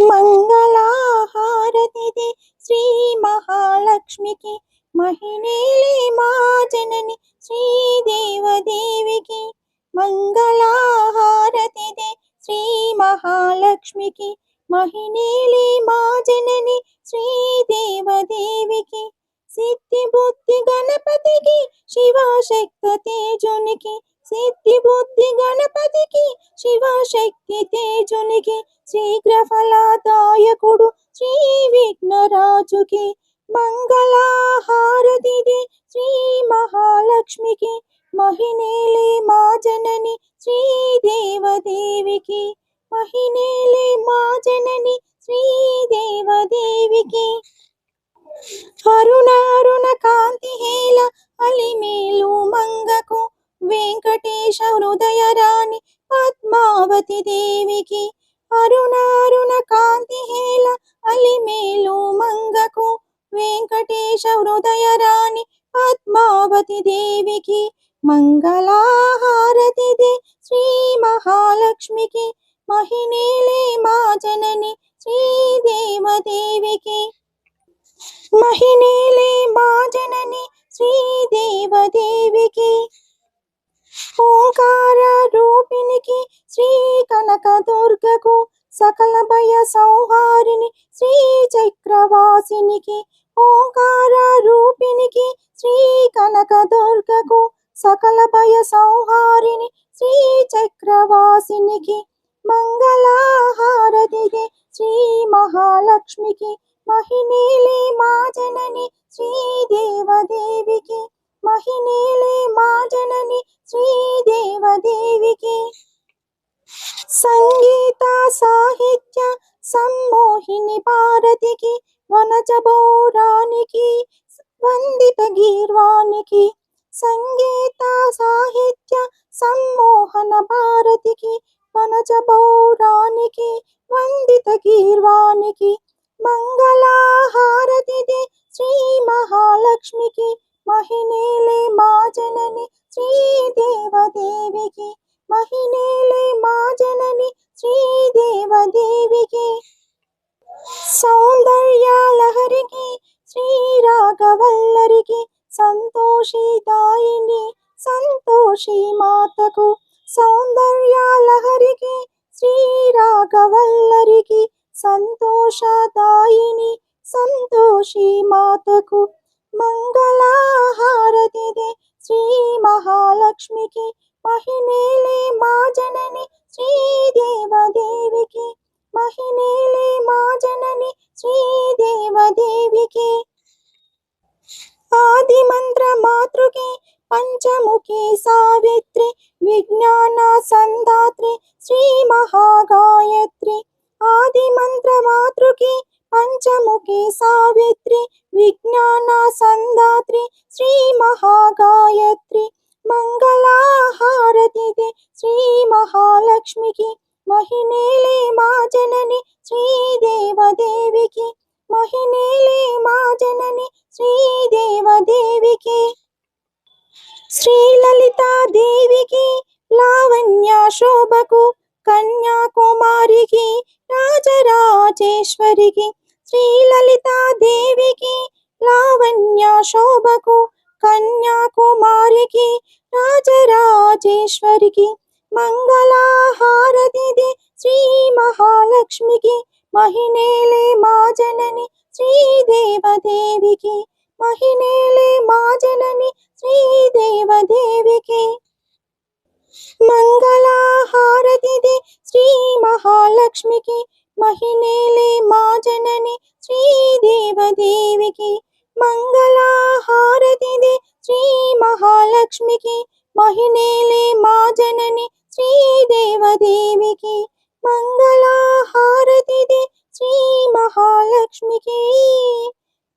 మంగళహారతిది శ్రీ మహాలక్ష్మికి మహిళేలే మా జనని శ్రీదేవదేవికి మంగళహారతిది శ్రీ మహాలక్ష్మికి మహిళేలే మా జనని శ్రీదేవదేవికి సిద్ధి బుద్ధి గణపతికి శివశక్త తేజునికి. సిద్ధి బుద్ధి గణపతికి శివశక్తి తేజునికి శీఘ్ర ఫలదాయకుడు శ్రీ విఘ్నరాజుకి. మంగళహారతిది శ్రీ మహాలక్ష్మికి. మహినేలే మా జనని శ్రీదేవదేవికి మహినేలే మా జనని శ్రీదేవదేవికి అరుణ అరుణ కాంతి హేల అలిమేలు మంగకు వెంకటేశ హృదయ రాణి పద్మావతి దేవికి అరుణారుణ కాంతి హేల అలిమేలు మంగకు వెంకటేశ హృదయ రాణి పద్మావతి దేవికి మంగళహారతిది శ్రీ మహాలక్ష్మికి మహిళలే మా జనని శ్రీదేవదేవికి మహిళలే మా జనని శ్రీదేవదేవికి ఓంకార పినికి శ్రీ కనక దుర్గకు సకల భయ సంహారిణి శ్రీ చక్రవాసినికి ఓంకార రూపినికి శ్రీ కనక దుర్గకు సకల భయ సంహారిణి శ్రీ చక్రవాసినికి మంగళహారతిది శ్రీ మహాలక్ష్మికి మహినేలే మా జనని శ్రీదేవదేవికి మహినేలే మా జనని భారతికి వనజ పౌరానికి వందిత గీర్వానికి సంగీత సాహిత్య సమ్మోహన భారతికి వనజ పౌరానికి వందిత గీర్వానికి మంగళహారతిది శ్రీ మహాలక్ష్మికి మహినేలే మాతకు సౌందర్య లహరికి సంతోషదాయిని సంతోషి మాతకు మంగళహారతిది శ్రీ మహాలక్ష్మికి మహిమే పంచముఖి సావిత్రి విజ్ఞాన సందాత్రి శ్రీ మహాగాయత్రి. ఆది మంత్ర మాతృకి పంచముఖి సావిత్రి విజ్ఞాన సందాత్రి శ్రీ మహాగాయత్రి. మంగళహారతిది శ్రీ మహాలక్ష్మికి మహినేలే మా జనని శ్రీదేవదేవికి మహినేలే మా జనని శ్రీదేవ శ్రీలలితాదేవికి లావణ్య శోభకు కన్యాకుమారికి రాజరాజేశ్వరికి శ్రీలలితాదేవికి లావణ్య శోభకు కన్యాకుమారికి రాజరాజేశ్వరికి మంగళహారతిది శ్రీ మహాలక్ష్మికి మహినేలే మా జనని శ్రీదేవదేవికి మహినేలే మా జనని దేవదేవికి మంగళహారతిది శ్రీ మహాలక్ష్మికి మహిళలే మా జనని శ్రీ దేవదేవికి మంగళహారతిది శ్రీ మహాలక్ష్మికి మహిళలే మా జనని శ్రీ దేవదేవికి మంగళహారతిది శ్రీ మహాలక్ష్మికి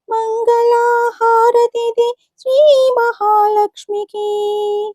मंगलाहार दीदी श्री महालक्ष्मी की।